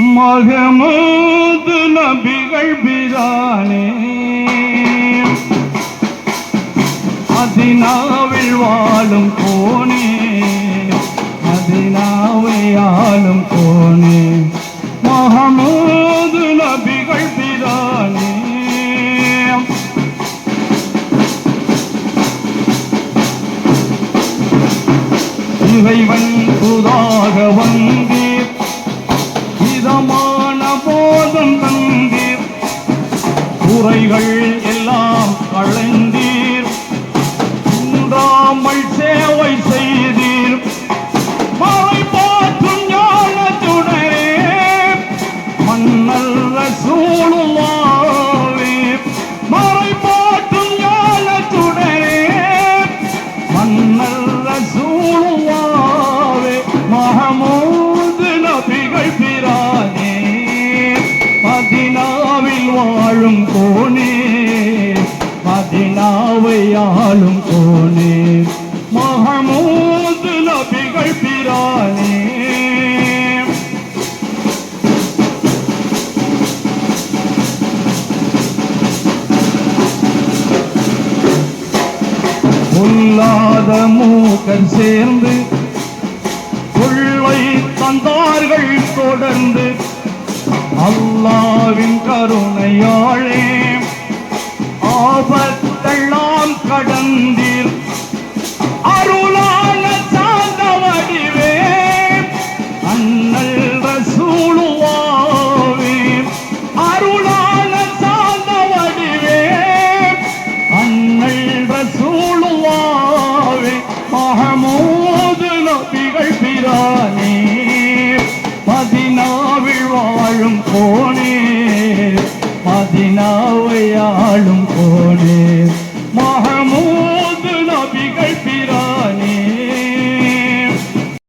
மகமது நபிகள் பிரானே. அதினாவில் வாழும் கோனே அதினாவை ஆளும் கோனே மகமது நபிகள் பிரானே. இறைவன் புதாக வந்தே. குறைகள் எல்லாம் களைந்தீர். குன்றாமல் சேவை செய்தீர். மறை போற்றும் ஞானத்துடனே மன்னல் ரசூலுல்லாவே மறை போற்றும் ஞானத்துடனே மன்னல் ரசூலுல்லாவே மஹமூது நபிகள் பிரானே. மதினாவை ஆளும் கோனே மஹமூது நபிகள் பிரானே. பொல்லாத மூக்கர் சேர்ந்து கொள்ளை தந்தார்கள் தொடர்ந்து அல்லாவின் கருணையாளே. ஆபத் கடந்தீர். அருளான சாந்த வடிவே அண்ணல் ரசூலுவாவே. அருளான சாந்த வடிவே அண்ணல் ரசூலுல்லாவே மஹமூது நபிகள் பிரானே மதினாவில் வாழும் போனே மதினாவை ஆளும் கோனே